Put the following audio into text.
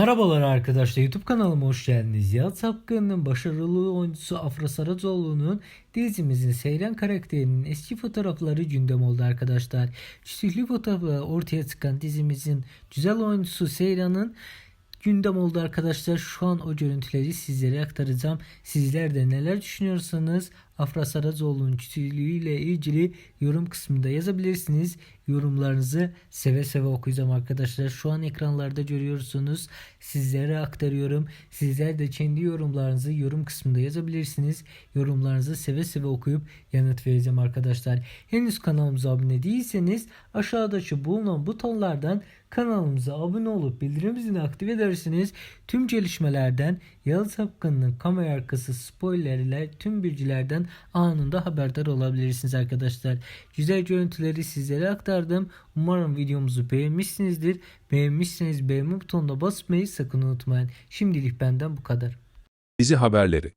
Merhabalar arkadaşlar YouTube kanalıma hoş geldiniz. Yağız Sapkın'ın başarılı oyuncusu Afra Saracoğlu'nun dizimizin Seyran karakterinin eski fotoğrafları gündem oldu arkadaşlar. Çiftlikli fotoğrafları ortaya çıkan dizimizin güzel oyuncusu Seyran'ın gündem oldu arkadaşlar. Şu an o görüntüleri sizlere aktaracağım. Sizler de neler düşünüyorsanız Afra Saracoğlu'nun küçüklüğüyle ilgili yorum kısmında yazabilirsiniz. Yorumlarınızı seve seve okuyacağım arkadaşlar. Şu an ekranlarda görüyorsunuz. Sizlere aktarıyorum. Sizler de kendi yorumlarınızı yorum kısmında yazabilirsiniz. Yorumlarınızı seve seve okuyup yanıt vereceğim arkadaşlar. Henüz kanalımıza abone değilseniz aşağıdaki bulunan butonlardan kanalımıza abone olup bildirim zilini aktif edersiniz. Tüm gelişmelerden Yağız Hakkı'nın kamera arkası spoilerler tüm bilgilerden anında haberdar olabilirsiniz arkadaşlar. Güzel görüntüleri sizlere aktardım. Umarım videomuzu beğenmişsinizdir. Beğenmişseniz beğenme butonuna basmayı sakın unutmayın. Şimdilik benden bu kadar. Dizi haberleri